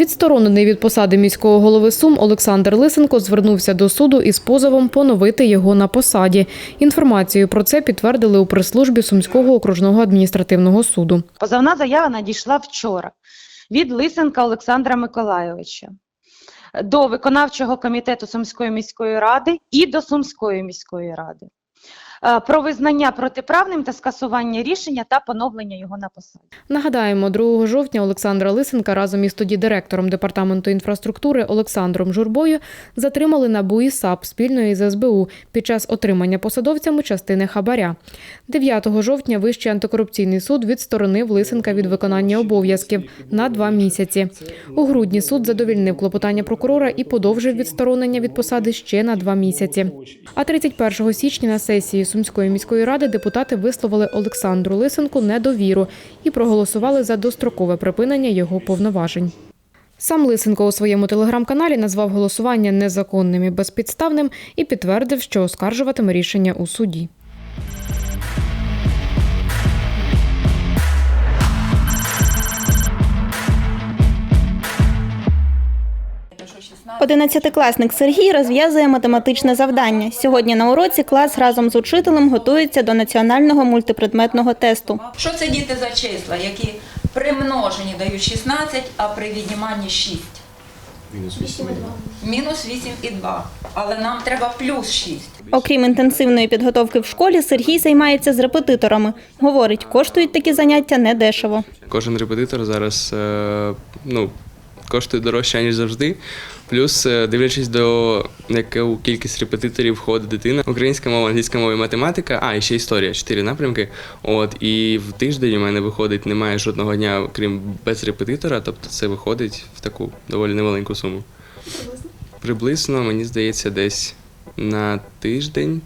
Відсторонений від посади міського голови Сум Олександр Лисенко звернувся до суду із позовом поновити його на посаді. Інформацію про це підтвердили у прес-службі Сумського окружного адміністративного суду. Позовна заява надійшла вчора від Лисенка Олександра Миколайовича до виконавчого комітету Сумської міської ради і до Сумської міської ради про визнання протиправним та скасування рішення та поновлення його на посаді. Нагадаємо, 2 жовтня Олександра Лисенка разом із тоді директором департаменту інфраструктури Олександром Журбою затримали на БУІ САП спільно із СБУ під час отримання посадовцями частини хабаря. 9 жовтня Вищий антикорупційний суд відсторонив Лисенка від виконання обов'язків на два місяці. У грудні суд задовільнив клопотання прокурора і подовжив відсторонення від посади ще на два місяці. А 31 січня на сесії Сумської міської ради депутати висловили Олександру Лисенку недовіру і проголосували за дострокове припинення його повноважень. Сам Лисенко у своєму телеграм-каналі назвав голосування незаконним і безпідставним і підтвердив, що оскаржуватиме рішення у суді. Одинадцятикласник Сергій розв'язує математичне завдання. Сьогодні на уроці клас разом з учителем готується до національного мультипредметного тесту. Що це діти за числа, які при множенні дають 16, а при відніманні 6? Мінус 8 Мінус 8 і 2. Але нам треба плюс 6. Окрім інтенсивної підготовки в школі, Сергій займається з репетиторами. Говорить, коштують такі заняття недешево. Кожен репетитор зараз е, ну, коштує дорожче, ніж завжди. Плюс, е, дивлячись до яку кількість репетиторів входить дитина, українська мова, англійська мова і математика, а і ще історія, чотири напрямки. От і в тиждень у мене виходить, немає жодного дня, крім без репетитора, тобто це виходить в таку доволі невеленьку суму. Приблизно, мені здається, десь на тиждень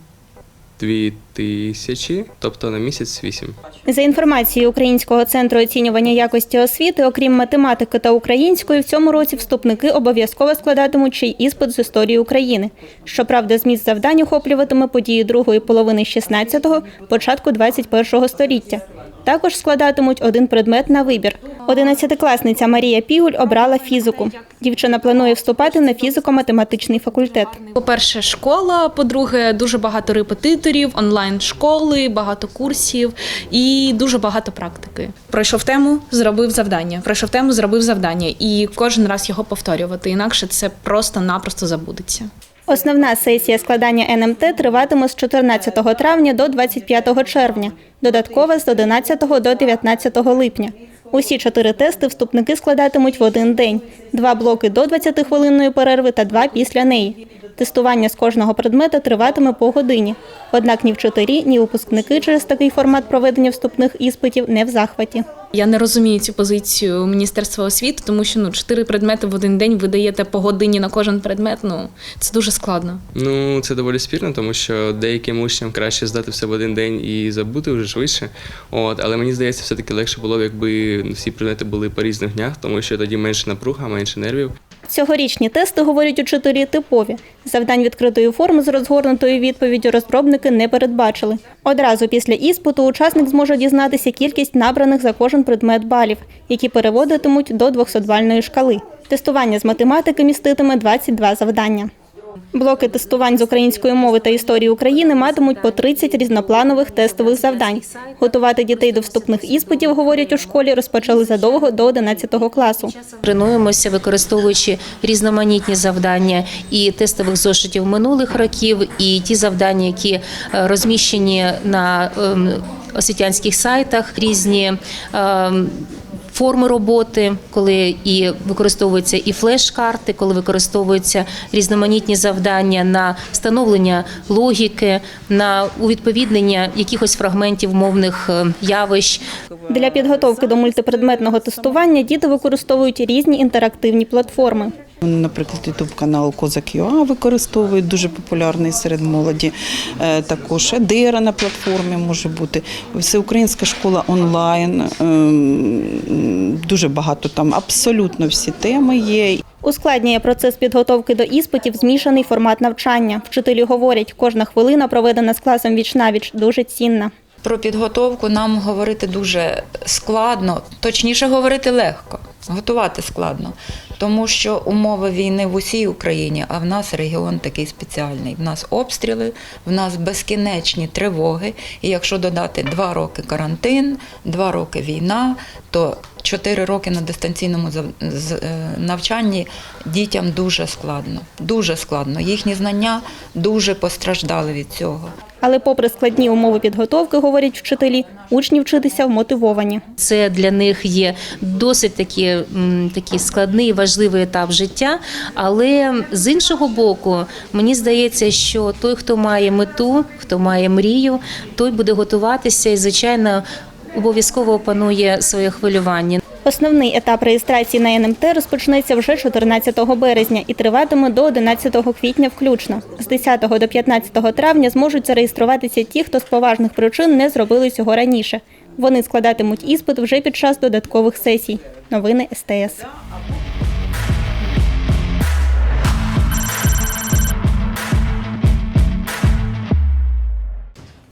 дві тисячі, тобто на місяць вісім. За інформацією Українського центру оцінювання якості освіти, окрім математики та української, в цьому році вступники обов'язково складатимуть ще й іспит з історії України. Щоправда, зміст завдань охоплюватиме події другої половини 16-го, початку 21-го століття. Також складатимуть один предмет на вибір. Одинадцятикласниця Марія Пігуль обрала фізику. Дівчина планує вступати на фізико-математичний факультет. По-перше, школа, по-друге, дуже багато репетиторів, онлайн-школи, багато курсів і дуже багато практики. Пройшов тему, зробив завдання. Пройшов тему, зробив завдання, і кожен раз його повторювати. Інакше це просто-напросто забудеться. Основна сесія складання НМТ триватиме з 14 травня до 25 червня, додаткова з 11 до 19 липня. Усі чотири тести вступники складатимуть в один день: два блоки до 20-хвилинної перерви та два після неї. Тестування з кожного предмета триватиме по годині. Однак ні вчителі, ні випускники через такий формат проведення вступних іспитів не в захваті. Я не розумію цю позицію Міністерства освіти, тому що ну чотири предмети в один день ви даєте по годині на кожен предмет. Ну це дуже складно. Ну, це доволі спірно, тому що деяким учням краще здати все в один день і забути вже швидше. От, але мені здається, все-таки легше було б, якби всі предмети були по різних днях, тому що тоді менше напруга, менше нервів. Цьогорічні тести, говорять учителі, типові. Завдань відкритої форми з розгорнутою відповіддю розробники не передбачили. Одразу після іспиту учасник зможе дізнатися кількість набраних за кожен предмет балів, які переводитимуть до 200-бальної шкали. Тестування з математики міститиме 22 завдання. Блоки тестувань з української мови та історії України матимуть по 30 різнопланових тестових завдань. Готувати дітей до вступних іспитів, говорять у школі, розпочали задовго до 11 класу. Тренуємося, використовуючи різноманітні завдання і тестових зошитів минулих років, і ті завдання, які е, розміщені на ем, освітянських сайтах, різні. Форми роботи, коли і використовуються і флеш-карти, коли використовуються різноманітні завдання на встановлення логіки, на увідповіднення якихось фрагментів мовних е, явищ, Для підготовки до мультипредметного тестування діти використовують різні інтерактивні платформи. Наприклад, ютуб канал Козак ЮА використовують дуже популярний серед молоді. Е, Також Едера на платформі може бути. Всеукраїнська школа онлайн. ем, Дуже багато там абсолютно всі теми є. Ускладнює процес підготовки до іспитів змішаний формат навчання. Вчителі говорять, кожна хвилина, проведена з класом віч-навіч, дуже цінна. Про підготовку нам говорити дуже складно, точніше говорити легко, готувати складно, тому що умови війни в усій Україні, а в нас регіон такий спеціальний. В нас обстріли, в нас безкінечні тривоги. І якщо додати два роки карантин, два роки війна, то чотири роки на дистанційному е, навчанні дітям дуже складно. Дуже складно. Їхні знання дуже постраждали від цього. Але попри складні умови підготовки, говорять вчителі, учні вчитися вмотивовані. Це для них є досить такі, такий складний, важливий етап життя. Але з іншого боку, мені здається, що той, хто має мету, хто має мрію, той буде готуватися і, звичайно, обов'язково опанує своє хвилювання. Основний етап реєстрації на НМТ розпочнеться вже 14 березня і триватиме до 11 квітня включно. З 10 до 15 травня зможуть зареєструватися ті, хто з поважних причин не зробили цього раніше. Вони складатимуть іспит вже під час додаткових сесій. Новини СТС.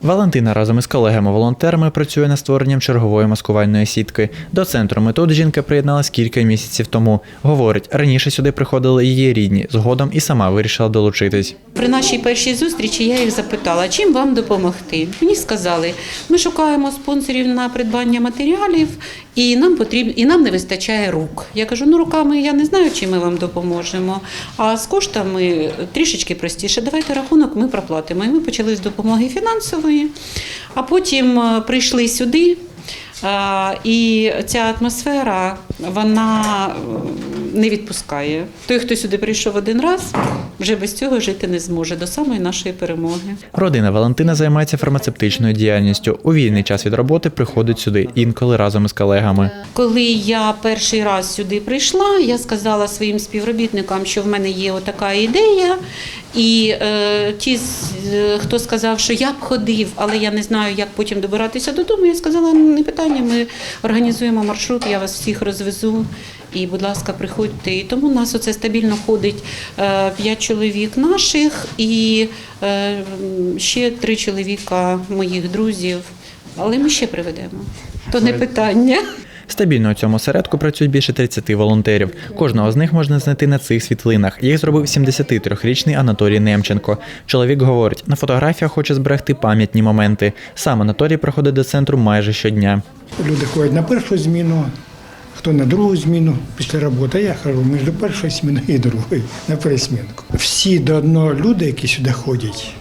Валентина разом із колегами-волонтерами працює над створенням чергової маскувальної сітки. До центру метод жінка приєдналась кілька місяців тому. Говорить, раніше сюди приходили її рідні, згодом і сама вирішила долучитись. При нашій першій зустрічі я їх запитала, чим вам допомогти. Мені сказали, ми шукаємо спонсорів на придбання матеріалів, і нам потрібно, і нам не вистачає рук. Я кажу, ну руками я не знаю, чим ми вам допоможемо. А з коштами трішечки простіше. Давайте рахунок ми проплатимо. І ми почали з допомоги фінансової, а потім е, прийшли сюди. І ця атмосфера вона е, не відпускає. Той, хто сюди прийшов один раз, вже без цього жити не зможе до самої нашої перемоги. Родина Валентина займається фармацевтичною діяльністю. У вільний час від роботи приходить сюди, інколи разом із колегами. Коли я перший раз сюди прийшла, я сказала своїм співробітникам, що в мене є отака ідея. І е, ті, е, хто сказав, що я б ходив, але я не знаю, як потім добиратися додому, я сказала, не питання, ми організуємо маршрут, я вас всіх розвезу. І, будь ласка, приходьте. І тому у нас оце стабільно ходить е, п'ять чоловік наших і е, ще три чоловіка моїх друзів. Але ми ще приведемо. То не питання. Стабільно у цьому осередку працюють більше 30 волонтерів. Кожного з них можна знайти на цих світлинах. Їх зробив 73-річний Анатолій Немченко. Чоловік говорить, на фотографіях хоче зберегти пам'ятні моменти. Сам Анатолій приходить до центру майже щодня. Люди ходять на першу зміну, хто на другу зміну після роботи. Я хожу між першою зміною і другою на пересмінку. Всі до одного люди, які сюди ходять,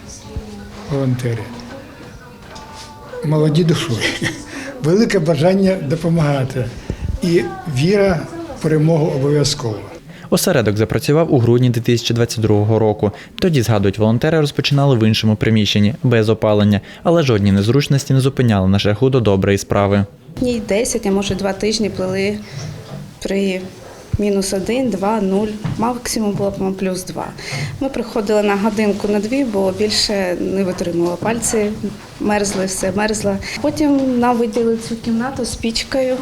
волонтери, молоді душою, велике бажання допомагати і віра в перемогу обов'язково. Осередок запрацював у грудні 2022 року. Тоді, згадують волонтери, розпочинали в іншому приміщенні, без опалення, але жодні незручності не зупиняли на шляху до доброї справи. Днів 10, а може два тижні плели при мінус один, два, нуль. Максимум було б плюс два. Ми приходили на годинку на дві, бо більше не витримували пальці, мерзли, все мерзло. Потім нам виділили цю кімнату з пічкою.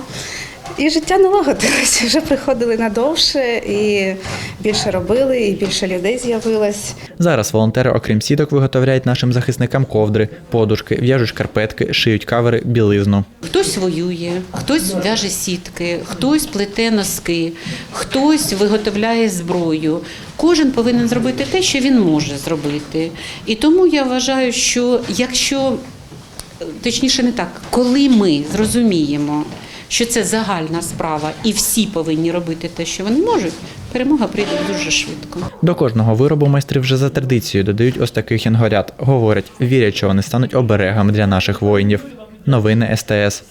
І життя налагодилося. Вже приходили надовше і більше робили, і більше людей з'явилось. Зараз волонтери, окрім сіток, виготовляють нашим захисникам ковдри, подушки, в'яжуть шкарпетки, шиють кавери, білизну. Хтось воює, хтось в'яже сітки, хтось плете носки, хтось виготовляє зброю. Кожен повинен зробити те, що він може зробити. І тому я вважаю, що якщо точніше не так, коли ми зрозуміємо, що це загальна справа, і всі повинні робити те, що вони можуть, перемога прийде дуже швидко. До кожного виробу майстри вже за традицією додають ось таких янгорят. Говорять, вірять, що вони стануть оберегами для наших воїнів. Новини СТС.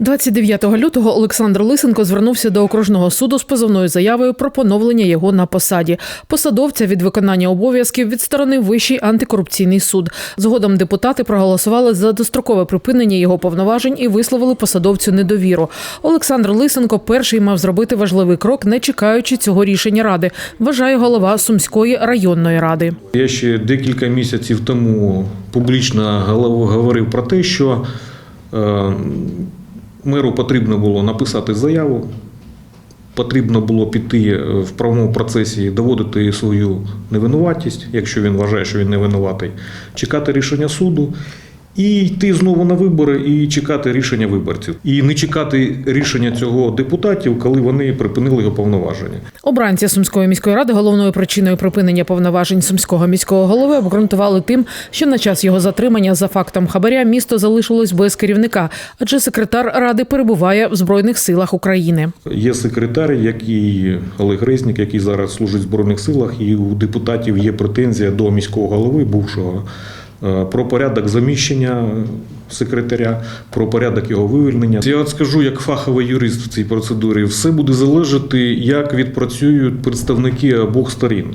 29 лютого Олександр Лисенко звернувся до окружного суду з позовною заявою про поновлення його на посаді. Посадовця від виконання обов'язків відсторонив Вищий антикорупційний суд. Згодом депутати проголосували за дострокове припинення його повноважень і висловили посадовцю недовіру. Олександр Лисенко перший мав зробити важливий крок, не чекаючи цього рішення ради. Вважає голова Сумської районної ради. Я ще декілька місяців тому публічно говорив про те, що е, меру потрібно було написати заяву, потрібно було піти е, в правому процесі, доводити свою невинуватість, якщо він вважає, що він не винуватий, чекати рішення суду. І йти знову на вибори і чекати рішення виборців, і не чекати рішення цього депутатів, коли вони припинили його повноваження. Обранці Сумської міської ради головною причиною припинення повноважень сумського міського голови обґрунтували тим, що на час його затримання за фактом хабаря місто залишилось без керівника, адже секретар ради перебуває в збройних силах України. Є секретар, який Олег Резнік, який зараз служить в Збройних силах, і у депутатів є претензія до міського голови бувшого про порядок заміщення секретаря, про порядок його вивільнення. Я от скажу, як фаховий юрист в цій процедурі, все буде залежати, як відпрацюють представники обох сторін,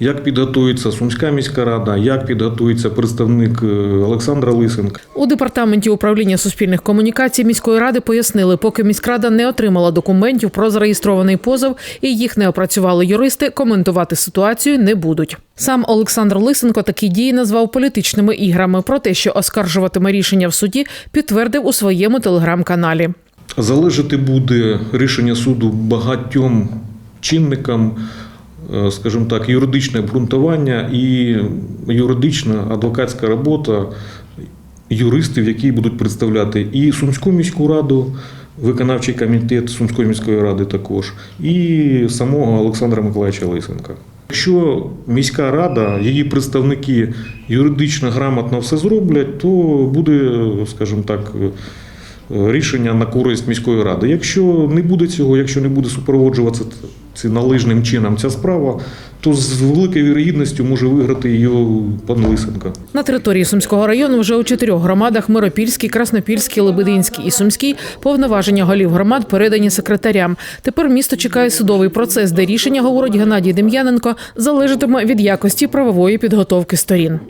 як підготується Сумська міська рада, як підготується представник е, Олександра Лисенка. У департаменті управління суспільних комунікацій міської ради пояснили, поки міськрада не отримала документів про зареєстрований позов і їх не опрацювали юристи, коментувати ситуацію не будуть. Сам Олександр Лисенко такі дії назвав політичними іграми. Про те, що оскаржуватиме рішення в суді, підтвердив у своєму телеграм-каналі. Залежати буде рішення суду багатьом чинникам, е, скажімо так, юридичне обґрунтування і юридична адвокатська робота юристів, які будуть представляти і Сумську міську раду, виконавчий комітет Сумської міської ради також, і самого Олександра Миколаївича Лисенка. Якщо міська рада, її представники юридично грамотно все зроблять, то буде, скажімо так, рішення на користь міської ради. Якщо не буде цього, якщо не буде супроводжуватися ці належним чином ця справа, то з великою вірогідністю може виграти її пан Лисенко. На території Сумського району вже у чотирьох громадах Миропільській, Краснопільській, Лебединській і Сумській повноваження голів громад передані секретарям. Тепер місто чекає судовий процес, де рішення, говорить Геннадій Дем'яненко, залежатиме від якості правової підготовки сторін.